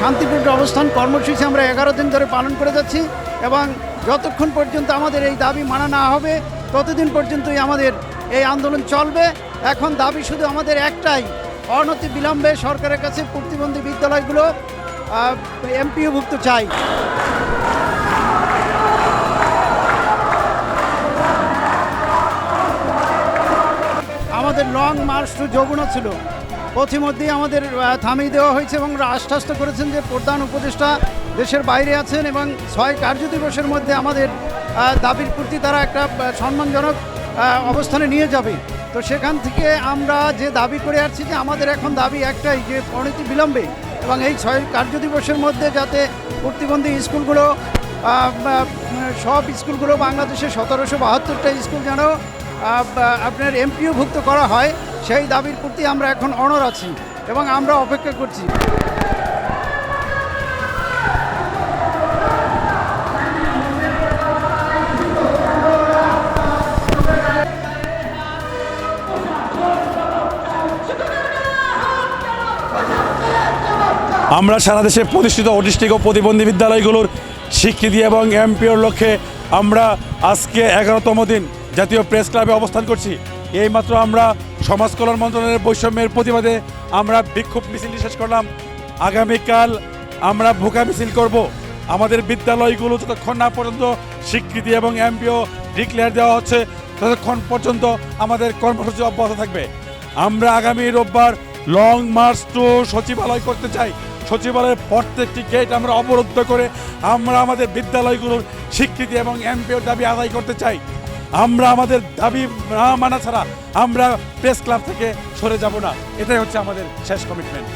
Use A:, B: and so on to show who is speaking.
A: শান্তিপূর্ণ অবস্থান কর্মসূচি আমরা এগারো দিন ধরে পালন করে যাচ্ছি এবং যতক্ষণ পর্যন্ত আমাদের এই দাবি মানা না হবে, ততদিন পর্যন্তই আমাদের এই আন্দোলন চলবে। এখন দাবি শুধু আমাদের একটাই, অনতি বিলম্বে সরকারের কাছে প্রতিবন্ধী বিদ্যালয়গুলো এমপিওভুক্ত চাই। আমাদের লং মার্চ টু যমুনা ছিল। পথিমধ্যেই আমাদের থামিয়ে দেওয়া হয়েছে এবং আশ্বাস্ত করেছেন যে প্রধান উপদেষ্টা দেশের বাইরে আছেন এবং ছয় কার্য দিবসের মধ্যে আমাদের দাবির প্রতি তারা একটা সম্মানজনক অবস্থানে নিয়ে যাবে। তো সেখান থেকে আমরা যে দাবি করে আসছি যে আমাদের এখন দাবি একটাই যে অনতি বিলম্বে এবং এই ছয় কার্য দিবসের মধ্যে যাতে প্রতিবন্ধী স্কুলগুলো সব স্কুলগুলো বাংলাদেশের সতেরোশো বাহাত্তরটা স্কুল যেন আপনার এমপিওভুক্ত করা হয় সেই দাবির প্রতি আমরা এখন অনর আছি এবং আমরা অপেক্ষা করছি।
B: আমরা সারা দেশে প্রতিষ্ঠিত অটিস্টিক ও প্রতিবন্ধী বিদ্যালয়গুলোর স্বীকৃতি এবং এমপিওর লক্ষ্যে আমরা আজকে এগারোতম দিন জাতীয় প্রেস ক্লাবে অবস্থান করছি। এইমাত্র আমরা সমাজ কল্যাণ মন্ত্রণালয়ের বৈষম্যের প্রতিবাদে আমরা বিক্ষোভ মিছিলটি শেষ করলাম। আগামীকাল আমরা ভোকা মিছিল করব। আমাদের বিদ্যালয়গুলো যতক্ষণ না পর্যন্ত স্বীকৃতি এবং এমপিও ডিক্লেয়ার দেওয়া হচ্ছে, ততক্ষণ পর্যন্ত আমাদের কর্মসূচি অব্যাহত থাকবে। আমরা আগামী রোববার লং মার্চ টু সচিবালয় করতে চাই। সচিবালয়ের প্রত্যেকটি গেট আমরা অবরুদ্ধ করে আমরা আমাদের বিদ্যালয়গুলোর স্বীকৃতি এবং এমপিওর দাবি আদায় করতে চাই। আমরা আমাদের দাবি না মানা ছাড়া আমরা প্রেস ক্লাব থেকে সরে যাব না। এটাই হচ্ছে আমাদের শেষ কমিটমেন্ট